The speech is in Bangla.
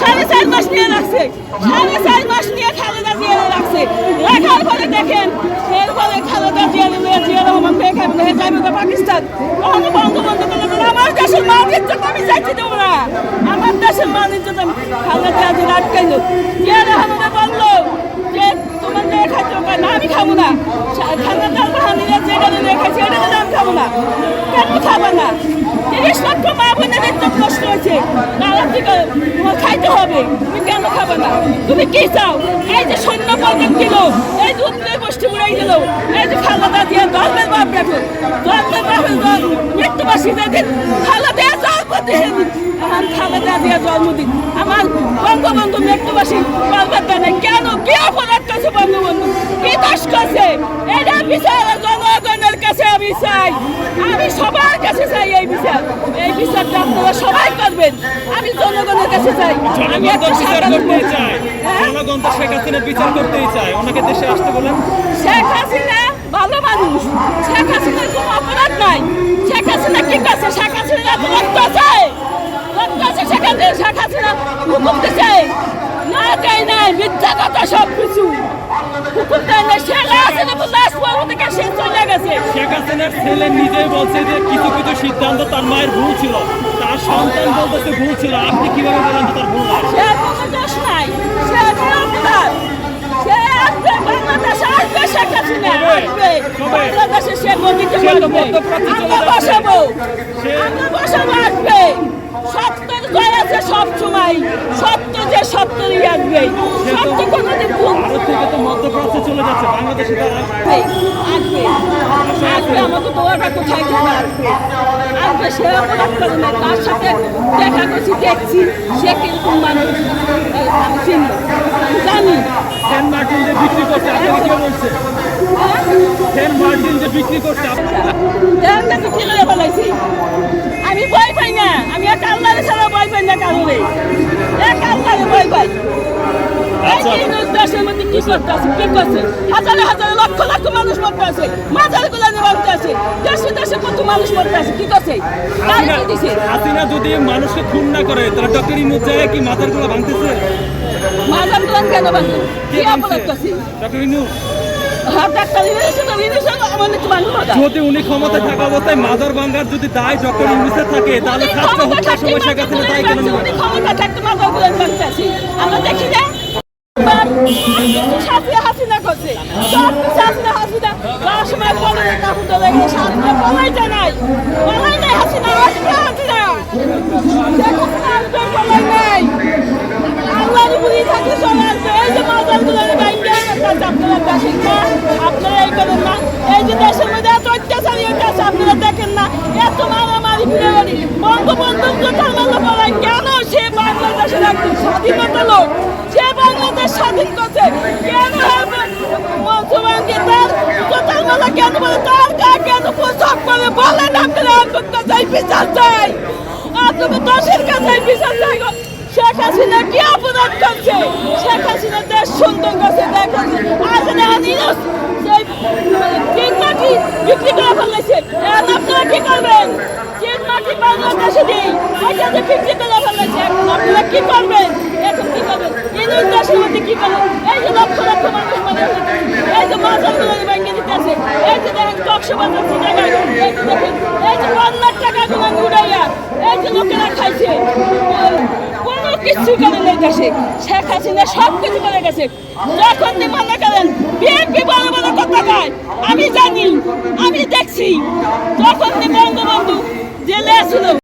সাড়ে চার মাস নিয়ে রাখছে। সাড়ে চার মাস নিয়ে খালেদা জিয়া রাখছে। রাখার পরে দেখেন এরপরে খালেদা জিয়া নিয়ে জিয়া রহমান বেগ যাইবে তো পাকিস্তান। কখনো বঙ্গবন্ধু বলে বলে, আমার দেশের মান ইজ্জত আমি চাইছি না আমার দেশের মান ইজ্জত আমি খালেদা জিয়া আটকাইল। জিয়া রহমানে বলল যে তোমার মেয়ে খাইতে না আমি খাব না। খালেদা রহমানের যেটা নিয়ে খাইছে এটা আমি খাব না। কেন খাব না? তিরিশ লক্ষ মা হয়েছে তারা থেকে খাইতে হবে। তুমি কেন খাবে না? তুমি কি চাও? এই যে সৈন্য পদক দিল, এই যে উত্তরে গোষ্ঠী উড়াই দিল, এই যে খালাদা দিয়ে ধর্মের বাপ দেখো, ধর্মের দল মৃত্যুবাসী দিন খালাদা জন্মদিন আমার খালাদা দিয়ে জন্মদিন আমার বঙ্গবন্ধু মৃত্যুবাসী করবার দেয় না, কেন কি অপরাধ করছে বঙ্গবন্ধু? কি দোষ করছে? এটা বিচার জনগণের কাছে আমি চাই। আমি সবার কাছে চাই এই বিচার। এই বিচারটা আপনারা সবাই করবেন। আমি জনগণের কাছে চাই। আমি তো করতেই চায়। হ্যাঁ? জনগণ তো শেখ হাসিনার বিচার করতেই চায়। ওনাকে দেশে আসতে বলেন। শেখ হাসিনা ভালো মানুষ। শেখ হাসিনার কোনো অপরাধ নাই। শেখ হাসিনা কি করছে? শেখ হাসিনা এত রক্ত আছে। রক্ত আছে শেখ হাসিনা শেখ হাসিনা হুকুম দিছে। না দেয় নাই মিথ্যা কথা সব কিছু হুকুম দেয় না শেখ হাসিনা তো সে চলে গেছে। হাসিনার ছেলে নিজেই বলছে যে কিছু কিছু সিদ্ধান্ত তার মায়ের ভুল ছিল। তার সন্তান বলতেছে ভুল ছিল। আপনি কীভাবে বলেন তার ভুল সব সময়। সত্য যে সত্যই আসবে। সত্য কোনোদিন ভুল ভারত থেকে তো মধ্যপ্রাচ্যে চলে যাচ্ছে। বাংলাদেশে তারা আসবে আমাকে দোয়াটা কোথায় যাবে? আসবে আসবে সে অপরাধ করে না তার সাথে দেখা করছি দেখছি সে কীরকম মানুষ আমি চিনি জানি। সেন্ট মার্টিন যে বিক্রি করছে আপনাকে কে বলছে সেন্ট মার্টিন যে বিক্রি করছে আপ- দেন না বিক্রি করে ফেলাইছি আমি ভয় পাই না। আমি এক আল্লাহরে ছাড়া ভয় পাই না কারণে এক আল্লাহরে ভয় পাই। দেশের মধ্যে কি করতে আছে? কি করছে? হাজারে হাজারে লক্ষ লক্ষ মানুষ মরতে আছে। মাজার গুলানে মরতে আছে। দেশে দেশে কত মানুষ মরতে আছে? কি করছে? তাই হাসিনা যদি মানুষকে খুন না করে তাহলে ডক্টর ইনুজ জায়গায় কি মাথারগুলো ভাঙতেছে? মাজার গুলান কেন বান্ধব কি অপরাধ করছে ডক্টর ইনুজ হ্যাঁ যদি উনি ক্ষমতায় থাকা অবস্থায় মাদার ভাঙ্গার যদি দায় ডক্টর ইউনুসের থাকে তাহলে ছাত্র হত্যার সময় শেখ হাসিনা দায় কেন ক্ষমতা থাকতে আমরা দেখি না সাথে হাসিনা করছে। সব কিছু হাসিনা হাসিনা যাওয়ার সময় বলে কাপড় ধরে গেছে হাসিনা বলাই যায় নাই। বলাই নাই চলে দেখেন না, আপনারা এই মারামারি ফিরামারি বঙ্গবন্ধুর কথা বলেন, কেন সে বাংলাদেশের একজন স্বাধীনতা লোক? স্বাধীন করছে। কেন মন্ত্রমানকে তার কেন বলে? তার কেন পোশাক করে? বলেন আপনারা আপনার কাছে বিচার চাই। আপনাদের দশের কাছে বিচার শেখ হাসিনা কি অপরাধ করছে? শেখ হাসিনা দেশ সুন্দর করছে, দেখেন। আজ কি করবেন দেশের মধ্যে কি করবেন এই যে লক্ষ লক্ষ মানুষ মানে এই যে মাজারগুলো ভেঙে দিতেছে এই যে এই যে দেখেন এই যে বন্যার টাকা গুলো উড়াইয়া খাইছে কোনো কিছু করে নেই দেশে শেখ হাসিনা সব কিছু করে গেছে যখন মনে